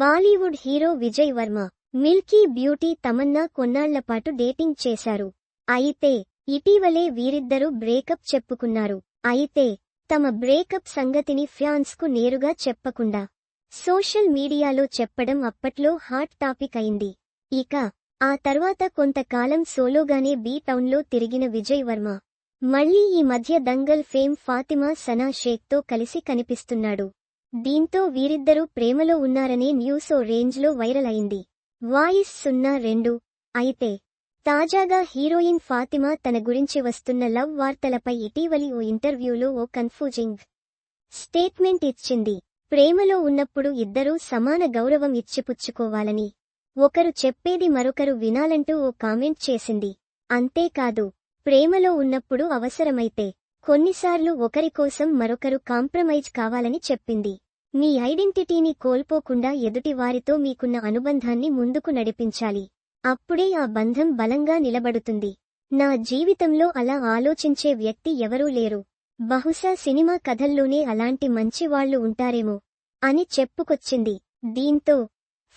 Bollywood hero Vijay Varma milky beauty Tamannaah కొన్నాళ్ళపాటు dating చేశారు. అయితే ఇటీవలే వీరిద్దరూ బ్రేకప్ చెప్పుకున్నారు. అయితే తమ బ్రేకప్ సంగతిని ఫ్యాన్స్కు నేరుగా చెప్పకుండా సోషల్ మీడియాలో చెప్పడం అప్పట్లో హాట్ టాపిక్ అయింది. ఇక ఆ తర్వాత కొంతకాలం సోలోగానే బీ టౌన్లో తిరిగిన విజయ్ వర్మ మళ్ళీ ఈ మధ్య దంగల్ ఫేమ్ ఫాతిమా సనా షేక్తో కలిసి కనిపిస్తున్నాడు. దీంతో వీరిద్దరూ ప్రేమలో ఉన్నారనే న్యూస్ ఓ రేంజ్లో వైరల్ అయింది. వాయిస్ సున్నా రెండు. అయితే తాజాగా హీరోయిన్ ఫాతిమా తన గురించి వస్తున్న లవ్ వార్తలపై ఇటీవలి ఓ ఇంటర్వ్యూలో ఓ కన్ఫ్యూజింగ్ స్టేట్మెంట్ ఇచ్చింది. ప్రేమలో ఉన్నప్పుడు ఇద్దరూ సమాన గౌరవం ఇచ్చిపుచ్చుకోవాలని ఒకరు చెప్పేది మరొకరు వినాలంటూ ఓ కామెంట్ చేసింది. అంతేకాదు ప్రేమలో ఉన్నప్పుడు అవసరమైతే కొన్నిసార్లు ఒకరి కోసం మరొకరు కాంప్రమైజ్ కావాలని చెప్పింది. మీ ఐడెంటిటీని కోల్పోకుండా ఎదుటి వారితో మీకున్న అనుబంధాన్ని ముందుకు నడిపించాలి. అప్పుడే ఆ బంధం బలంగా నిలబడుతుంది. నా జీవితంలో అలా ఆలోచించే వ్యక్తి ఎవరూ లేరు. బహుశా సినిమా కథల్లోనే అలాంటి మంచివాళ్ళు ఉంటారేమో అని చెప్పుకొచ్చింది. దీంతో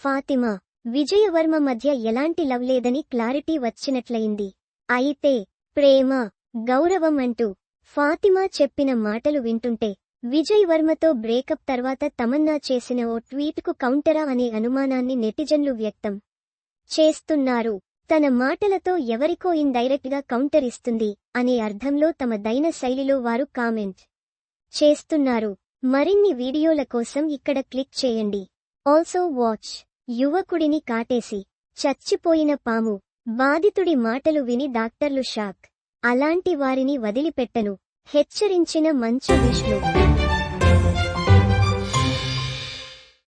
ఫాతిమా విజయవర్మ మధ్య ఎలాంటి లవ్ లేదని క్లారిటీ వచ్చినట్లయింది. అయితే ప్రేమ గౌరవం అంటూ ఫాతిమా చెప్పిన మాటలు వింటుంటే విజయ్ వర్మతో బ్రేకప్ తర్వాత తమన్నా చేసిన ఓ ట్వీట్కు కౌంటరా అనే అనుమానాన్ని నెటిజన్లు వ్యక్తం చేస్తున్నారు. తన మాటలతో ఎవరికో ఇండైరెక్ట్గా కౌంటర్ ఇస్తుంది అనే అర్థంలో తమ దైన శైలిలో వారు కామెంట్ చేస్తున్నారు. మరిన్ని వీడియోల కోసం ఇక్కడ క్లిక్ చేయండి. Also watch. యువకుడిని కాటేసి చచ్చిపోయిన పాము. బాధితుడి మాటలు విని డాక్టర్లు షాక్. అలాంటి వారిని వదిలిపెట్టను. హెచ్చరించిన మంచు విష్ణు.